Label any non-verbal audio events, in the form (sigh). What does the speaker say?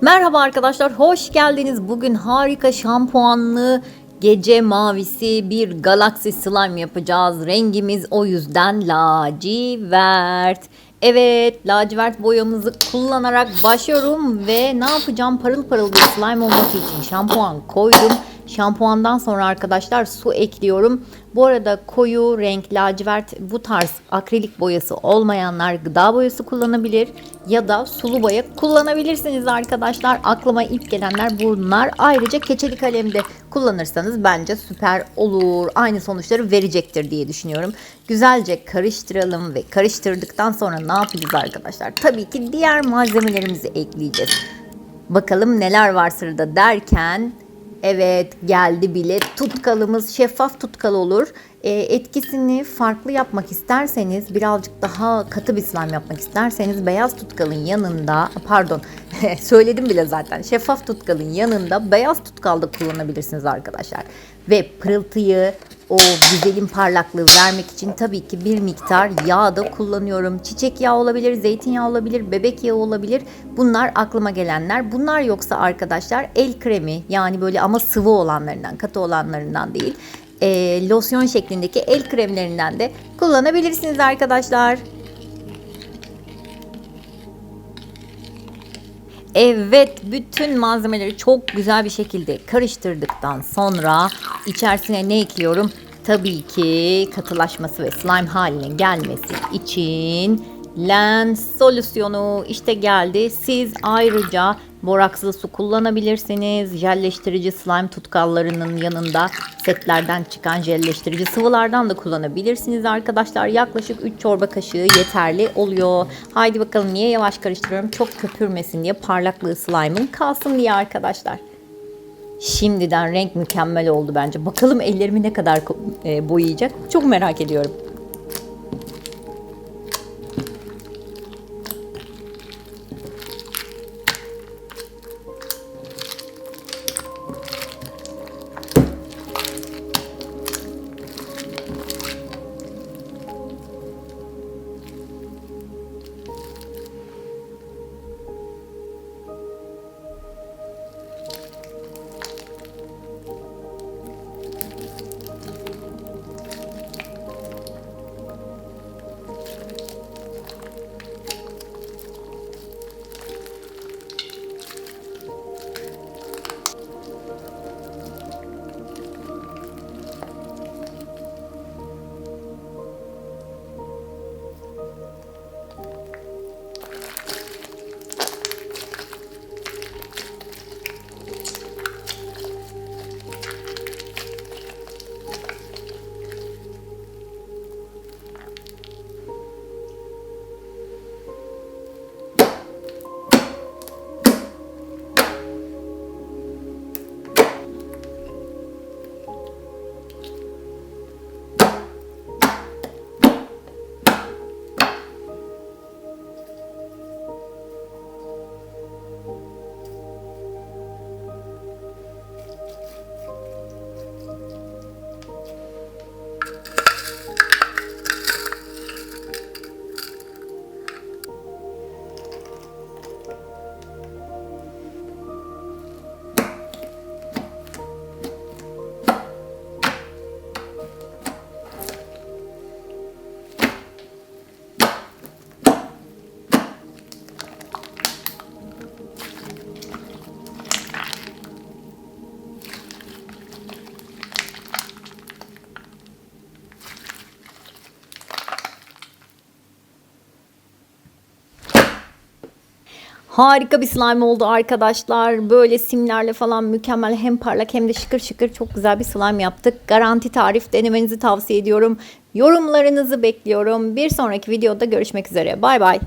Merhaba arkadaşlar, hoş geldiniz. Bugün harika şampuanlı gece mavisi bir galaksi slime yapacağız. Rengimiz o yüzden lacivert. Evet, lacivert boyamızı kullanarak başlıyorum ve ne yapacağım? Parıl parıl bir slime olması için şampuan koydum. Şampuandan sonra arkadaşlar su ekliyorum. Bu arada koyu renk lacivert bu tarz akrilik boyası olmayanlar gıda boyası kullanabilir ya da sulu boya kullanabilirsiniz arkadaşlar. Aklıma ilk gelenler bunlar. Ayrıca keçeli kalemde kullanırsanız bence süper olur. Aynı sonuçları verecektir diye düşünüyorum. Güzelce karıştıralım ve karıştırdıktan sonra ne yapacağız arkadaşlar? Tabii ki diğer malzemelerimizi ekleyeceğiz. Bakalım neler var sırada derken Evet geldi bile tutkalımız şeffaf tutkal olur. E, etkisini farklı yapmak isterseniz birazcık daha katı bir slime yapmak isterseniz beyaz tutkalın yanında pardon (laughs) söyledim bile zaten şeffaf tutkalın yanında beyaz tutkal da kullanabilirsiniz arkadaşlar. Ve pırıltıyı o güzelim parlaklığı vermek için tabii ki bir miktar yağ da kullanıyorum. Çiçek yağı olabilir, zeytinyağı olabilir, bebek yağı olabilir. Bunlar aklıma gelenler. Bunlar yoksa arkadaşlar el kremi yani böyle ama sıvı olanlarından, katı olanlarından değil. E, losyon şeklindeki el kremlerinden de kullanabilirsiniz arkadaşlar. Evet, bütün malzemeleri çok güzel bir şekilde karıştırdıktan sonra içerisine ne ekliyorum? Tabii ki katılaşması ve slime haline gelmesi için lens solüsyonu işte geldi. Siz ayrıca borakslı su kullanabilirsiniz. Jelleştirici slime tutkallarının yanında setlerden çıkan jelleştirici sıvılardan da kullanabilirsiniz arkadaşlar. Yaklaşık 3 çorba kaşığı yeterli oluyor. Haydi bakalım niye yavaş karıştırıyorum? Çok köpürmesin diye parlaklığı slime'ın kalsın diye arkadaşlar. Şimdiden renk mükemmel oldu bence. Bakalım ellerimi ne kadar e, boyayacak. Çok merak ediyorum. Harika bir slime oldu arkadaşlar. Böyle simlerle falan mükemmel hem parlak hem de şıkır şıkır çok güzel bir slime yaptık. Garanti tarif denemenizi tavsiye ediyorum. Yorumlarınızı bekliyorum. Bir sonraki videoda görüşmek üzere. Bay bay.